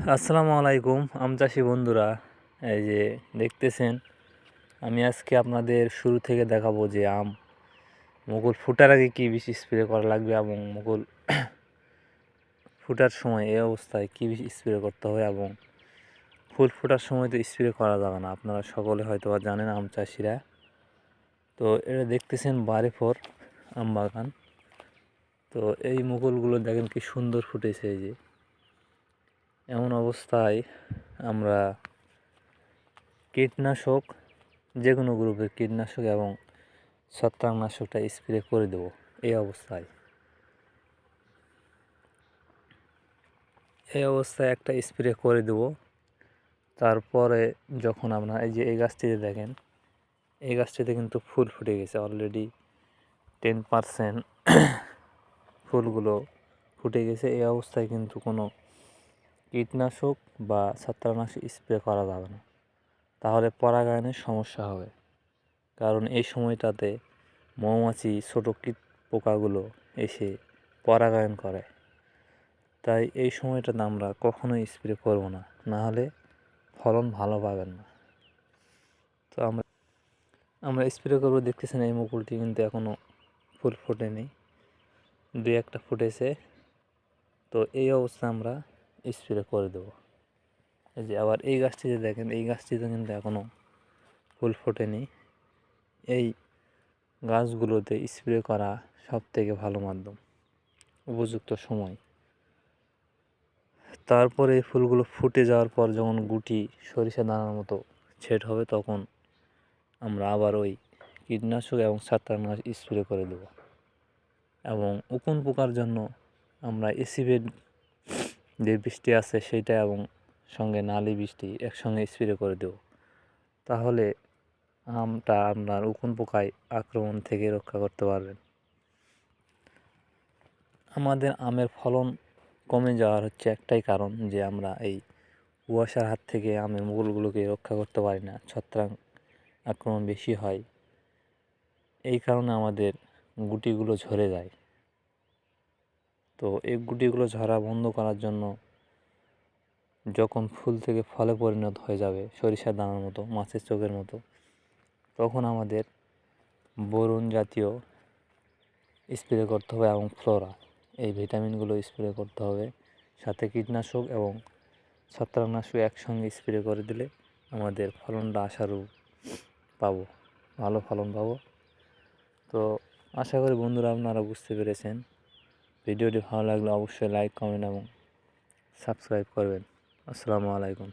আসসালামু আলাইকুম, আম চাষি বন্ধুরা। এই যে দেখতেছেন, আমি আজকে আপনাদের শুরু থেকে দেখাবো যে আম। মুকুল ফুটার আগে কী বেশি স্প্রে করা লাগবে এবং মুকুল ফুটার সময় এই অবস্থায় কী বেশি স্প্রে করতে হবে এবং ফুল ফোটার সময় তো স্প্রে করা যাবে না। আপনারা সকলে হয়তো জানেন আম চাষিরা। তো এটা দেখতেছেন বারে ফোর আম বাগান। তো এই মুকুলগুলো দেখেন কি সুন্দর ফুটেছে এই যে। এমন অবস্থায় আমরা কীটনাশক যে কোনো গ্রুপের কীটনাশক এবং ছত্রাকনাশকটা স্প্রে করে দেব এই অবস্থায়। এই অবস্থায় একটা স্প্রে করে দেব। তারপরে যখন আপনার এই যে এই গাছটিতে দেখেন, এই গাছটিতে কিন্তু ফুল ফুটে গেছে অলরেডি টেন পারসেন্ট ফুলগুলো ফুটে গেছে। এই অবস্থায় কিন্তু কোনো কীটনাশক বা ছত্রাকনাশক স্প্রে করা যাবে না। তাহলে পরাগায়নের সমস্যা হবে। কারণ এই সময়টাতে মৌমাছি ছোটো কীট পোকাগুলো এসে পরাগায়ন করে। তাই এই সময়টাতে আমরা কখনোই স্প্রে করব না নাহলে ফলন ভালো পাবেন না। তো আমরা আমরা স্প্রে করব, দেখতেছেন এই মুকুলটি কিন্তু এখনও ফুল ফোটেনি। দুই একটা ফুটেছে। তো এই অবস্থা আমরা স্প্রে করে দেবো। এই যে আবার এই গাছটিতে দেখেন, এই গাছটিতে কিন্তু এখনও ফুল ফোটেনি। এই গাছগুলোতে স্প্রে করা সব থেকে ভালো মাধ্যম, উপযুক্ত সময়। তারপরে এই ফুলগুলো ফুটে যাওয়ার পর যখন গুটি সরিষা দানার মতো ছেট হবে, তখন আমরা আবার ওই কীটনাশক এবং ছত্রাকনাশক স্প্রে করে দেব। এবং উকুন পোকার জন্য আমরা এসিবেড যে বৃষ্টি আছে সেইটা এবং সঙ্গে নালি বৃষ্টি একসঙ্গে স্প্রে করে দেব। তাহলে আমটা আপনার উকুন পোকায় আক্রমণ থেকে রক্ষা করতে পারবেন। আমাদের আমের ফলন কমে যাওয়ার হচ্ছে একটাই কারণ যে আমরা এই কুয়াশার হাত থেকে আমের মুগুলগুলোকে রক্ষা করতে পারি না, ছত্রাক আক্রমণ বেশি হয়। এই কারণে আমাদের গুটিগুলো ঝরে যায়। তো এই গুটিগুলো ঝরা বন্ধ করার জন্য যখন ফুল থেকে ফলে পরিণত হয়ে যাবে, সরিষার দানার মতো, মাছের চোখের মতো, তখন আমাদের বোরন জাতীয় স্প্রে করতে হবে এবং ফ্লোরা, এই ভিটামিনগুলো স্প্রে করতে হবে। সাথে কীটনাশক এবং ছত্রাকনাশক একসঙ্গে স্প্রে করে দিলে আমাদের ফলনটা আশারও পাবো, ভালো ফলন পাবো। তো আশা করি বন্ধুরা আপনারা বুঝতে পেরেছেন। ভিডিওটি ভালো লাগলে অবশ্যই লাইক কমেন্ট এবং সাবস্ক্রাইব করবেন। আসসালামু আলাইকুম।